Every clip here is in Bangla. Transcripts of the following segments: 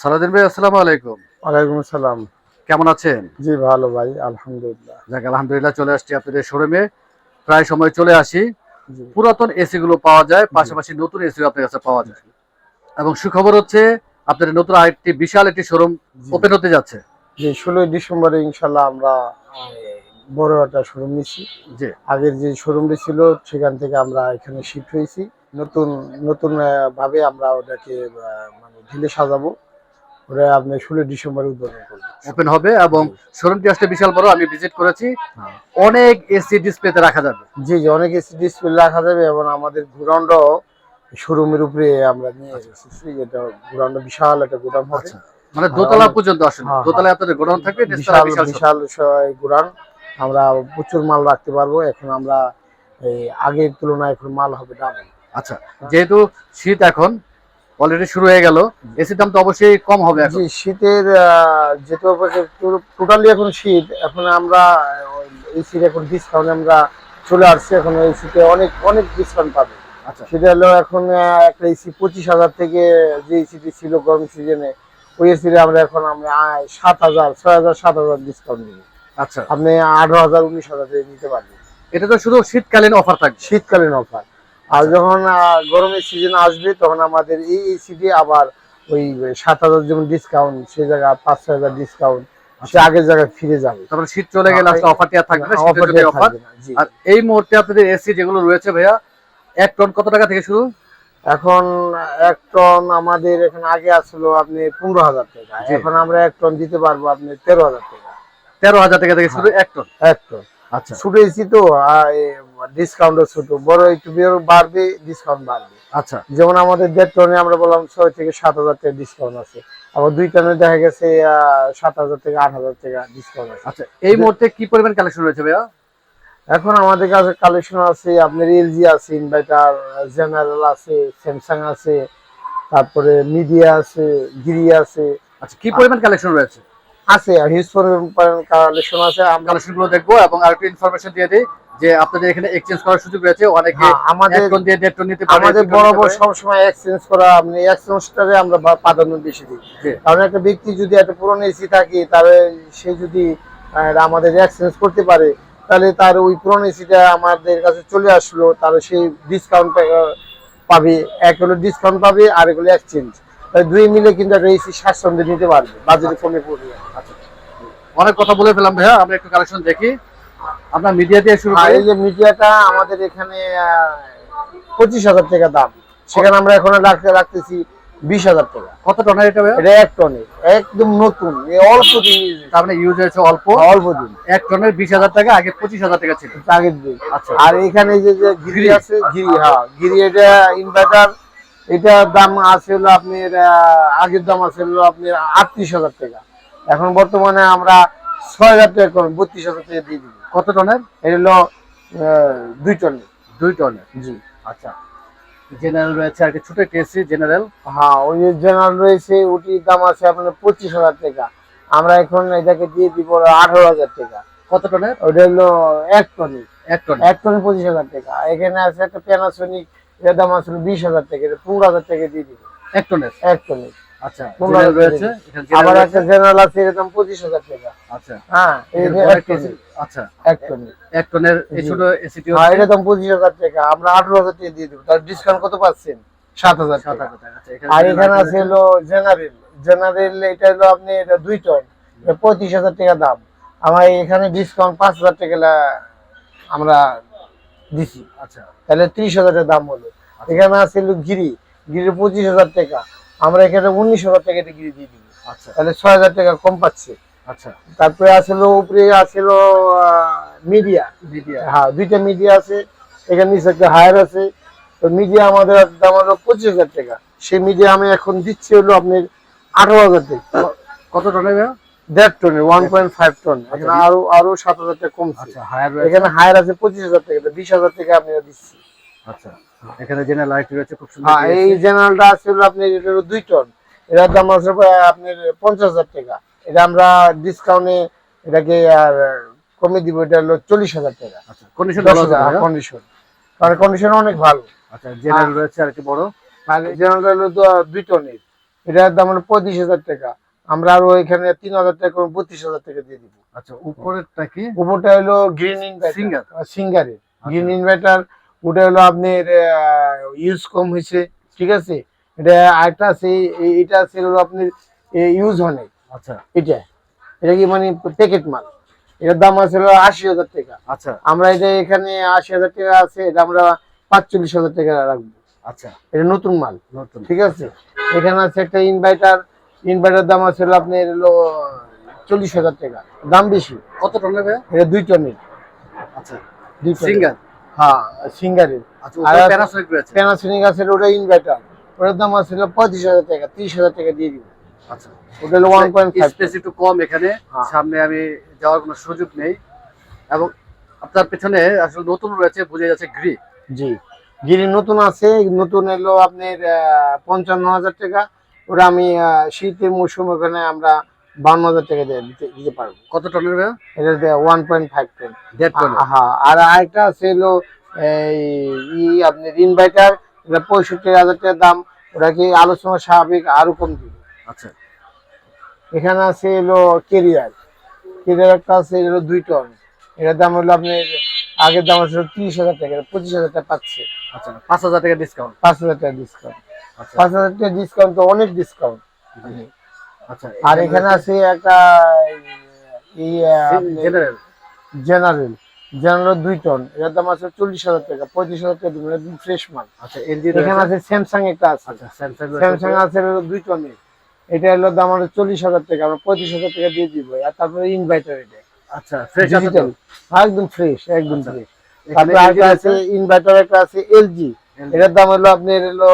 সালাদিন ভাই আসসালামু আলাইকুম। ওয়ালাইকুম আসসালাম। কেমন আছেন? জি ভালো ভাই আলহামদুলিল্লাহ। যাক আলহামদুলিল্লাহ চলে আসছি আপনাদের শোরুমে। প্রায় সময় চলে আসি। পুরাতন এসি গুলো পাওয়া যায় পাশাপাশি নতুন এসি আপনার কাছে পাওয়া যায়। এবং সুখবর হচ্ছে আপনাদের নতুন আরেকটি বিশাল একটি শোরুম ওপেন হতে যাচ্ছে। জি ষোলোই ডিসেম্বরে ইনশাল্লাহ আমরা বড় একটা শোরুম নিচ্ছি জি। আগের যে শোরুমটি ছিল সেখান থেকে আমরা এখানে শিফট হয়েছি। নতুন নতুন ভাবে আমরা ওটাকে মানে ঢিলে সাজাবো। ওটা আপনি ষোলোই ডিসেম্বরে উদ্বোধন করব। ওপেন হবে এবং শোরুমটি আসলে বিশাল বড় আমি ভিজিট করেছি। হ্যাঁ। অনেক এসি ডিসপ্লেতে রাখা যাবে। জি জি অনেক এসি ডিসপ্লে রাখা যাবে এবং আমাদের গুরাউন্ডও শোরুমের উপরে আমরা নিয়ে এসেছি এটা গুরাউন্ড বিশাল একটা গোদাম হবে। আচ্ছা। মানে হ্যাঁ, দোতলা পর্যন্ত আসলে হ্যাঁ, দোতলায় আপনাদের গোডাউন থাকবে বিশাল বিশাল। গুড়ান আমরা প্রচুর মাল রাখতে পারব এখন আমরা এই আগের তুলনায় এখন মাল হবে ডাবল আচ্ছা যেহেতু শীত এখন অলরেডি শুরু হয়ে গেল। এসির দাম তো অবশ্যই কম হবে এখন। জি শীতের যেহেতু টোটালি এখন শীত এখন আমরা এসির এখন ডিসকাউন্ট আমরা চলে আসছি এখন এসিতে অনেক অনেক ডিসকাউন্ট পাবে। আচ্ছা। সেটা হলো এখন একটা এসি পঁচিশ হাজার থেকে যে এসিটি ছিল গরম সিজনে ওই এসিতে আমরা এখন আমরা সাত হাজার ছয় হাজার সাত হাজার ডিসকাউন্ট দিব আচ্ছা। আপনি আঠারো হাজার উনিশ হাজার নিতে পারবেন। এটা তো শুধু শীতকালীন অফার থাকবে। শীতকালীন অফার আর যখন গরমের সিজন আসবে তখন আমাদের এই এসি দিয়ে আবার ওই সাত হাজার যেমন ডিসকাউন্ট সেই জায়গায় পাঁচ ছয় হাজার ডিসকাউন্ট সে আগের জায়গায় ফিরে যাবে। তারপরে শীত চলে গেলে আসলে অফারটি আর থাকবে না অফার শীতের জন্য অফার থাকবে না, জি। আর এই মুহূর্তে আপনাদের এসি যেগুলো রয়েছে ভাইয়া এক টন কত টাকা থেকে শুরু? এখন এক টন আমাদের এখানে আগে আসলো আপনি পনেরো হাজার টাকা এখন আমরা এক টন দিতে পারব আপনি তেরো হাজার টাকা। তেরো হাজার টাকা থেকে শুরু এক টন? এক টন। আচ্ছা। ছোট এসি তো ডিসকাউন্টও ছোট বড় একটু বাড়বে ডিসকাউন্ট বাড়বে। আচ্ছা। যেমন আমাদের দেড় টনে আমরা বললাম ছয় থেকে সাত হাজার টাকা ডিসকাউন্ট আছে। আবার দুই টনে দেখা গেছে সাত হাজার থেকে আট হাজার টাকা ডিসকাউন্ট আছে। আচ্ছা এই মুহূর্তে কি পরিমাণ কালেকশন রয়েছে ভাইয়া? এখন আমাদের কাছে কালেকশন আছে আপনার এলজি আছে ইনভার্টার জেনারেল আছে স্যামসাং আছে তারপরে মিডিয়া আছে গিরি আছে। আচ্ছা কি পরিমাণ কালেকশন রয়েছে? আছে হিউজ পরিমাণ কালেকশন আছে। আমরা কালেকশনগুলো দেখব এবং আরেকটু ইনফরমেশন দিয়ে দিই। যে আপনাদের এখানে এক্সচেঞ্জ করার সুযোগ রয়েছে অনেকে হ্যাঁ, আমাদের এক টন দিয়ে নিতে পারে আমাদের বরাবর নিতে পারে। এক্সচেঞ্জ করা আপনি এক্সচেঞ্জটারে আমরা প্রাধান্য বেশি দিই। কারণ একটা ব্যক্তি যদি একটা পুরনো এসি থাকে তাহলে সে যদি আমাদের এক্সচেঞ্জ করতে পারে তাহলে তার ওই পুরনো এসিটা আমাদের কাছে চলে আসলো তাহলে সেই ডিসকাউন্ট পাবে। এক হলো ডিসকাউন্ট পাবে আর এগুলো এক্সচেঞ্জ তাই দুই মিলে কিন্তু একটা এসি স্বাচ্ছন্দ্যে নিতে পারবে বাজারে কমে পড়বে। আচ্ছা। অনেক কথা বলে ফেলাম ভাইয়া আমরা একটু কালেকশন দেখি। আমরা মিডিয়া দিয়ে শুরু করি। এই যে মিডিয়াটা আমাদের এখানে পঁচিশ হাজার টাকা দাম। সেখানে আমরা এখন রাখতে রাখতেছি বিশ হাজার টাকা। কত টনের এটা এটা এক টনের একদম নতুন এ অল্প দিন। তার মানে ইউজ হয়েছে অল্প? অল্প দিন। এক টনের বিশ হাজার টাকা আগে পঁচিশ হাজার টাকা ছিল। আগের দিন। আচ্ছা। আর এখানে যে যে গিরি আছে গিরি হ্যাঁ গিরি এটা ইনভার্টার এটার দাম আছে হলো আপনার আগের দাম আছে হলো আপনার আটত্রিশ হাজার টাকা। এখন বর্তমানে আমরা ছয় হাজার টাকা করুন বত্রিশ হাজার টাকা দিয়ে দিবি। কত টনের? এটা হলো দুই টনের। দুই টনের। জি। আচ্ছা। জেনারেল রয়েছে আর কি ছোট কেসি জেনারেল হ্যাঁ ওই যে জেনারেল রয়েছে ওটির দাম আছে আপনার পঁচিশ হাজার টাকা। আমরা এখন এটাকে দিয়ে দিব আঠারো হাজার টাকা। কত টনের? ওটা হলো এক টনের। এক টন এক টনে পঁচিশ হাজার টাকা। এখানে আছে একটা প্যানাসোনিক এর দাম আছে বিশ হাজার টাকা। এটা পনেরো হাজার টাকা দিয়ে দিব। এক টনের? এক টনে আচ্ছা হাজার রয়েছে। আবার একটা জেনারেল আছে এর পঁচিশ হাজার টাকা। আচ্ছা। হ্যাঁ আচ্ছা। এক এক টনের এই ছোট এসিটি হ্যাঁ পঁচিশ হাজার আমরা আঠারো হাজার টাকা দিয়ে দেবো। তার ডিসকাউন্ট কত পাচ্ছেন? সাত হাজার টাকা। আচ্ছা আর এখানে আছে হলো জেনারেল জেনারেল এটা হলো আপনি এটা দুই টন। পঁয়ত্রিশ হাজার টাকা দাম। আমার এখানে ডিসকাউন্ট পাঁচ হাজার টাকা আমরা দিছি। আচ্ছা। তাহলে ত্রিশ হাজার টাকা দাম হলো। এখানে আছে গিরি। গিরির পঁচিশ হাজার টাকা। আমরা এখানে উনিশ হাজার টাকা এটা গিরি দিয়ে দিব আচ্ছা। তাহলে ছয় হাজার টাকা কম পাচ্ছে। আচ্ছা। তারপরে আসলো উপরে আসলো মিডিয়া মিডিয়া হ্যাঁ দুইটা মিডিয়া আছে এখানে নিচে একটা হায়ার আছে। তো মিডিয়া আমাদের দাম হলো পঁচিশ হাজার টাকা। সেই মিডিয়া আমি এখন দিচ্ছি হলো আপনার আঠারো হাজার টাকা। কত টনের দেড় টনের ওয়ান পয়েন্ট ফাইভ টন এখানে আরও আরও সাত হাজার টাকা কমছে। আচ্ছা হায়ার এখানে হায়ার আছে পঁচিশ হাজার টাকা বিশ হাজার টাকা আমি দিচ্ছি। আচ্ছা। এখানে জেনারেল রয়েছে খুব সুন্দর হ্যাঁ এই জেনারেলটা আছে আপনার এটা দুই টন এটার দাম আছে আপনার পঞ্চাশ হাজার টাকা। এটা আমরা ডিসকাউন্টে এটাকে আর কমে দিব এটা হলো চল্লিশ হাজার টাকা। আচ্ছা কন্ডিশন কন্ডিশন কারণ কন্ডিশন অনেক ভালো। আচ্ছা জেনারেল রয়েছে আর কি বড়? আর জেনারেলটা হলো তো দুই টনের। এটার দাম হলো পঁয়ত্রিশ হাজার টাকা। আমরা আরও এখানে তিন হাজার টাকা বত্রিশ হাজার টাকা দিয়ে দিব। আচ্ছা উপরেরটা কি? উপরটা হলো গ্রিন ইনভার্টার Singer? সিঙ্গারের গ্রিন। ইনভার্টার ওটা হলো আপনার ইউজ কম হয়েছে ঠিক আছে? এটা আরেকটা আছে এটা আছে হলো আপনার ইউজ হয় আচ্ছা। এটা এটা কি মানে প্যাকেট মাল? এটার দাম আছে হলো আশি হাজার টাকা। আচ্ছা। আমরা এটা এখানে আশি হাজার টাকা আছে এটা আমরা পাঁচচল্লিশ হাজার টাকা রাখব। আচ্ছা। এটা নতুন মাল নতুন। ঠিক আছে? এখানে আছে একটা ইনভার্টার ইনভার্টার দাম আছে হলো আপনার হলো চল্লিশ হাজার টাকা দাম বেশি। কত টনের এটা দুই টনের। আচ্ছা। দুই টনের। হ্যাঁ আচ্ছা আছে- প্যানাসোনিক রয়েছে প্যানাসোনিক আছে? ওটা ইনভার্টার ওটার দাম আছে পঁয়ত্রিশ হাজার টাকা তিরিশ হাজার টাকা দিয়ে দিব। আচ্ছা। ওটা ওয়ান পয়েন্ট স্পেস একটু কম এখানে হ্যাঁ। সামনে আমি যাওয়ার কোনো সুযোগ নেই। এবং আপনার পেছনে আসলে নতুন রয়েছে বুঝে যাচ্ছে গ্রি জি। গিরি নতুন আছে নতুন এলো আপনার পঞ্চান্ন হাজার টাকা। ওটা আমি শীতের মৌসুম ওখানে আমরা বান্ন হাজার টাকা দিয়ে দিতে- পারব। কত টনের ভাইয়া? এটা ওয়ান পয়েন্ট ফাইভ টেন দেড় হ্যাঁ আর আরেকটা আছে হলো এই আপনার ইনভার্টার এটা পঁয়ষট্টি হাজার টাকার দাম। ওটা কি আলোচনা স্বাভাবিক আরও কম দিবে। আচ্ছা। এখানে আছে হলো কেরিয়ার কেরিয়ার একটা আছে হলো দুই টন এটার দাম হলো আপনার আগের দাম আছে তিরিশ হাজার টাকা পঁচিশ হাজার টাকা পাচ্ছে। আচ্ছা পাঁচ হাজার টাকা ডিসকাউন্ট পাঁচ হাজার টাকা ডিসকাউন্ট আচ্ছা। পাঁচ হাজার টাকা ডিসকাউন্ট তো অনেক ডিসকাউন্ট আর এখানে আছে একটা জেনারেল জেনারেল জেনারেল দুই টন এটার দাম আছে চল্লিশ হাজার টাকা পঁয়ত্রিশ হাজার টাকা দিবেন একদম ফ্রেশ মাল। আচ্ছা এখানে আছে? স্যামসাং একটা আছে। আচ্ছা স্যামসাং স্যামসাং আছে দুই টনের এটা হলো দাম হলো চল্লিশ হাজার টাকা আমরা পঁয়ত্রিশ হাজার টাকা দিয়ে দিব। আর তারপরে ইনভার্টার এটা। আচ্ছা ফ্রেশ ডিজিটাল একদম ফ্রেশ একদম আচ্ছা। ফ্রেশ তারপরে LG আছে ইনভার্টার একটা আছে এলজি এটার দাম হলো আপনার হলো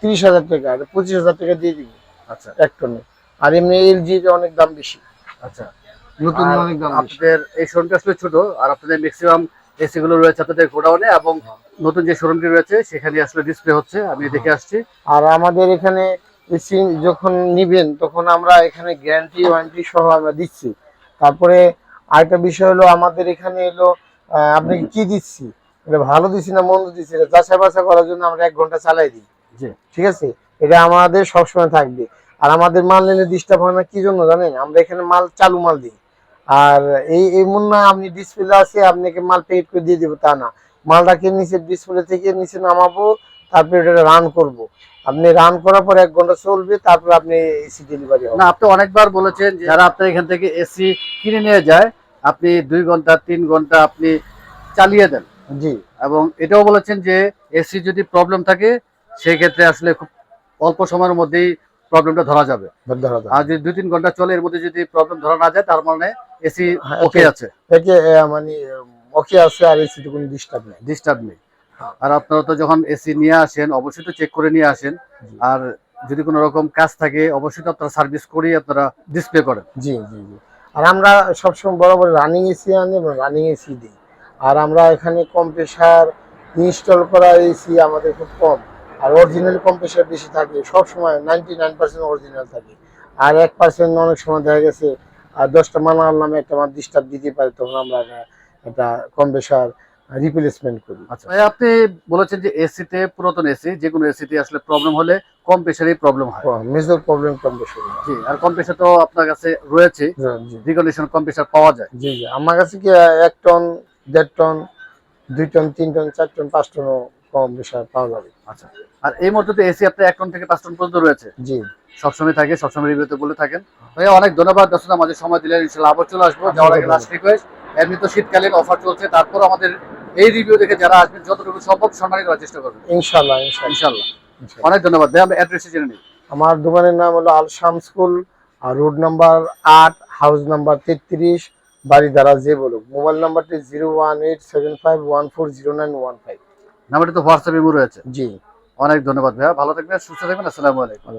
তিরিশ হাজার টাকা পঁচিশ হাজার টাকা দিয়ে দিব। আচ্ছা। এক টনে। আর এমনি এলজি অনেক দাম বেশি। আচ্ছা। নতুন অনেক দাম আপনাদের এই শোরুমটা আসলে ছোট আর আপনাদের ম্যাক্সিমাম এসি গুলো রয়েছে আপনাদের গোডাউনে এবং নতুন যে শোরুমটি রয়েছে সেখানে আসলে ডিসপ্লে হচ্ছে আমি দেখে আসছি। আর আমাদের এখানে এসি যখন নিবেন তখন আমরা এখানে গ্যারান্টি ওয়ারেন্টি সহ আমরা দিচ্ছি। তারপরে আরেকটা বিষয় হলো আমাদের এখানে এলো আহ, আপনাকে কি দিচ্ছি? এটা ভালো দিচ্ছি না মন্দ দিচ্ছি? এটা যাচাই বাছাই করার জন্য আমরা এক ঘণ্টা চালাই দিই। ঠিক আছে? এটা আমাদের সবসময় থাকবে। আর আমাদের মাল নিলে ডিস্টার্ব হয় না কি জন্য জানেন? আমরা এখানে মাল চালু মাল দিই। আর এই এমন না আপনি ডিসপ্লে আছে আপনাকে মাল পেড করে দিয়ে দেবো তা না। মালটাকে নিচে ডিসপ্লে থেকে নিচে নামাবো তারপরে এটা রান করব। আপনি রান করার পর এক ঘণ্টা চলবে তারপর আপনি এসি ডেলিভারি হবে। না আপনি অনেকবার বলেছেন যারা আপনার এখান থেকে এসি কিনে নিয়ে যায় আপনি দুই ঘণ্টা তিন ঘণ্টা আপনি চালিয়ে দেন। জি। এবং এটাও বলেছেন যে এসি যদি প্রবলেম থাকে সেক্ষেত্রে আসলে খুব অল্প সময়ের মধ্যেই প্রবলেমটা ধরা যাবে। আর যদি দুই তিন ঘণ্টা চলে এর মধ্যে যদি প্রবলেম ধরা না যায় তার মানে এসি হ্যাঁ, ওকে আছে। মানে ওকে আছে আর এসিতে কোনো ডিস্টার্ব নেই। ডিস্টার্ব নেই। আর আপনারা তো যখন এসি নিয়ে আসেন অবশ্যই তো চেক করে নিয়ে আসেন। আর যদি কোনো রকম কাজ থাকে অবশ্যই তো আপনারা সার্ভিস করেই আপনারা ডিসপ্লে করেন। জি জি জি। আর আমরা সবসময় বরাবর রানিং এসি আনি এবং রানিং এসি দিই। আর আমরা এখানে কম্প্রেসার ইনস্টল করা এসি আমাদের খুব কম। আর অরিজিনাল কম্প্রেসার বেশি থাকে সবসময় নাইনটি নাইন পার্সেন্ট অরিজিনাল থাকে। আর এক পার্সেন্ট অনেক সময় দেখা গেছে আর দশটা মানা নামে একটা আমার ডিস্টার্ব দিতে পারে তখন আমরা একটা- কম্প্রেসার রিপ্লেসমেন্ট করি। আচ্ছা। ভাই আপনি বলেছেন যে এসিতে পুরাতন এসি যে কোনো এসিতে আসলে প্রবলেম হলে কম প্রেশারেই প্রবলেম হয়। মেজর প্রবলেম কম্প্রেসার জি আর কম প্রেশার তো আপনার কাছে রয়েছে। জি রিকন্ডিশন কম প্রেশার পাওয়া যায়। জি জি। আমার কাছে কি এক টন দেড় টন দুই টন তিন টন চার টন পাঁচ টনও কম বিষয় পাওয়া যাবে। আচ্ছা। আর এই মুহূর্তে তো এসি আপনার এক টন থেকে পাঁচ টন পর্যন্ত রয়েছে। জি। সবসময় থাকে সবসময় রিভিউতে বলে থাকেন। ভাইয়া অনেক ধন্যবাদ। দর্শক আমাদের সময় দিলেন। ইনশাল্লাহ আবার চলে আসব। যাওয়ার আগে লাস্ট রিকোয়েস্ট এমনি তো শীতকালীন অফার চলছে। তারপর আমাদের এই রিভিউ দেখে যারা আসবেন যতটুকু সম্ভব সম্মানী করার চেষ্টা করবেন। ইনশাল্লাহ ইনশাল্লাহ। অনেক ধন্যবাদ। ভাই আমরা অ্যাড্রেসে জেনে নিই। আমার দোকানের নাম হলো আল শাম স্কুল আর রোড নাম্বার আট হাউস নাম্বার তেত্রিশ বাড়ি দ্বারা যে বলুক। মোবাইল নাম্বারটি zero one eight seven five one four zero nine one five নাম্বারটি তো হোয়াটসঅ্যাপ ইমো রয়েছে। জি। অনেক ধন্যবাদ ভাইয়া। ভালো থাকবেন সুস্থ থাকবেন। আসসালামু আলাইকুম।